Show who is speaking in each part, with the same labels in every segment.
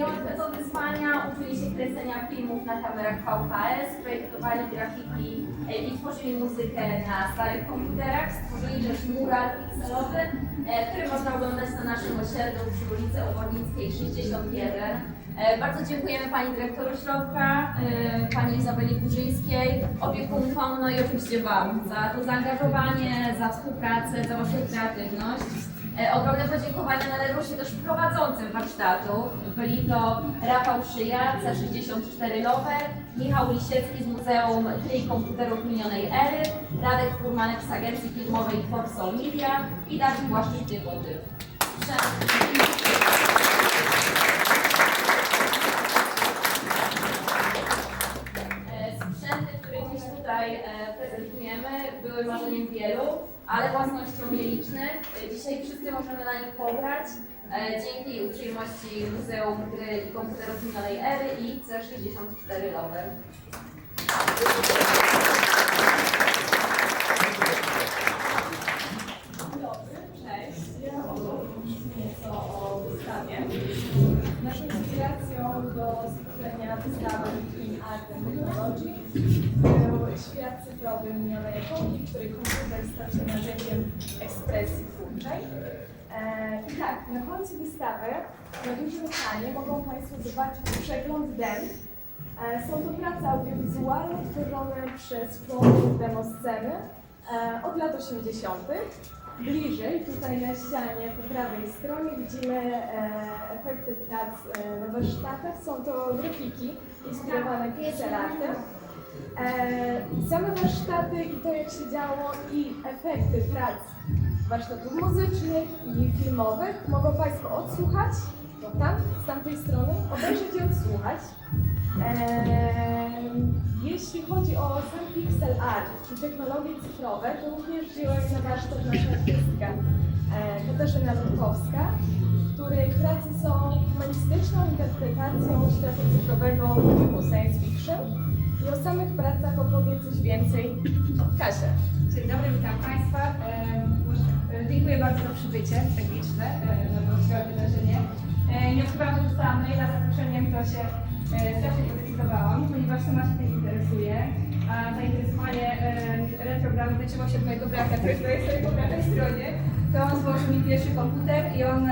Speaker 1: Niełatwego wyzwania uczyli się kręcenia filmów na kamerach VHS, projektowali grafiki e, i tworzyli muzykę na starych komputerach. Stworzyli też mural pikselowy, e, który można oglądać na naszym osiedlu przy ulicy Obornickiej 61. E, Bardzo dziękujemy Pani Dyrektor Ośrodka, Pani Izabeli Burzyńskiej, opiekunkom, no i oczywiście Wam za to zaangażowanie, za współpracę, za Waszą kreatywność. E, Ogromne podziękowania należą się też prowadzącym warsztatu. Byli to Rafał Szyja, C64 Lover, Michał Lisiecki z Muzeum Gry Komputerów Minionej Ery, Radek Furmanek z Agencji Filmowej Forsol Media i Dawid Błaszczyk Dywotyw. Marzeniem wielu, ale własnością nielicznych. Dzisiaj wszyscy możemy na nich pograć e, dzięki uprzejmości Muzeum Gry i Komputerów Minionej Ery i C64 Lover.
Speaker 2: Naszą inspiracją do stworzenia wystawy in Art and Technology świat cyfrowy minionej epoki, w której komputer stał się narzędziem ekspresji twórczej. E, I tak, na końcu wystawy na dużym ekranie mogą Państwo zobaczyć przegląd DEM. E, Są to prace audiowizualne tworzone przez członków demosceny e, od lat 80. Bliżej, tutaj na ścianie po prawej stronie widzimy efekty prac na warsztatach. Są to grafiki inspirowane pixelartem. E, same warsztaty i to jak się działo i efekty prac warsztatów muzycznych i filmowych mogą Państwo odsłuchać, to tam, z tamtej strony, obejrzeć i odsłuchać. Em, Jeśli chodzi o sam pixel art i technologie cyfrowe, to również wzięła się na warsztat nasza artystka e, Katarzyna Lukowska, której prace są humanistyczną interpretacją świata cyfrowego typu science fiction i o samych pracach opowie coś więcej Kasia.
Speaker 3: Dzień dobry, witam Państwa. E, Dziękuję bardzo za przybycie liczne e, na to wydarzenie. E, Nie ukrywam, że dostałam maila z zaproszeniem, to się e, podekscytowałam, ponieważ sama się tym interesuję. A zainteresowanie e, retrogramem zaczęło się od mojego brata, który stoi sobie po prawej stronie. To on złożył mi pierwszy komputer i on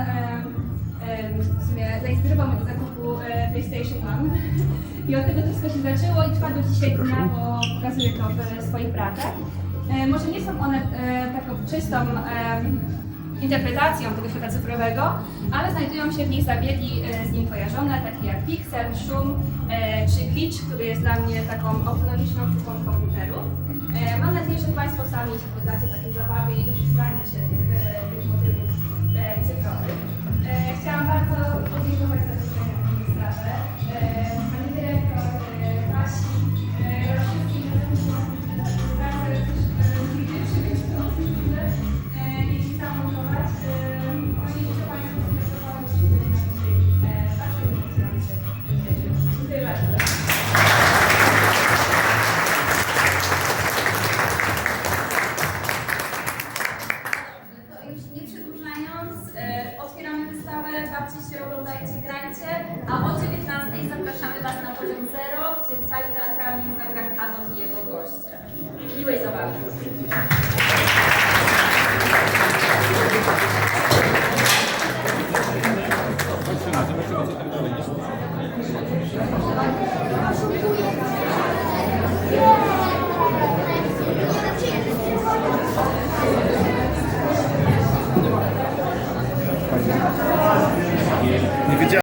Speaker 3: w sumie zainspirował mnie do zakupu PlayStation 1. I od tego to wszystko się zaczęło i trwa do dzisiaj dnia, bo pokazuję to w swoich pracach. E, Może nie są one e, taką czystą e, interpretacją tego świata cyfrowego, ale znajdują się w nich zabiegi e, z nim kojarzone, takie jak pixel, szum e, czy pitch, który jest dla mnie taką autonomiczną sztuką komputerów. E, Mam nadzieję, że Państwo sami się poddacie takiej zabawie i doszukiwaniu
Speaker 1: się oglądajcie, grajcie, a o 19 zapraszamy Was na poziom zero, gdzie w sali teatralnej zagra Kanon i jego goście. Miłej zabawy.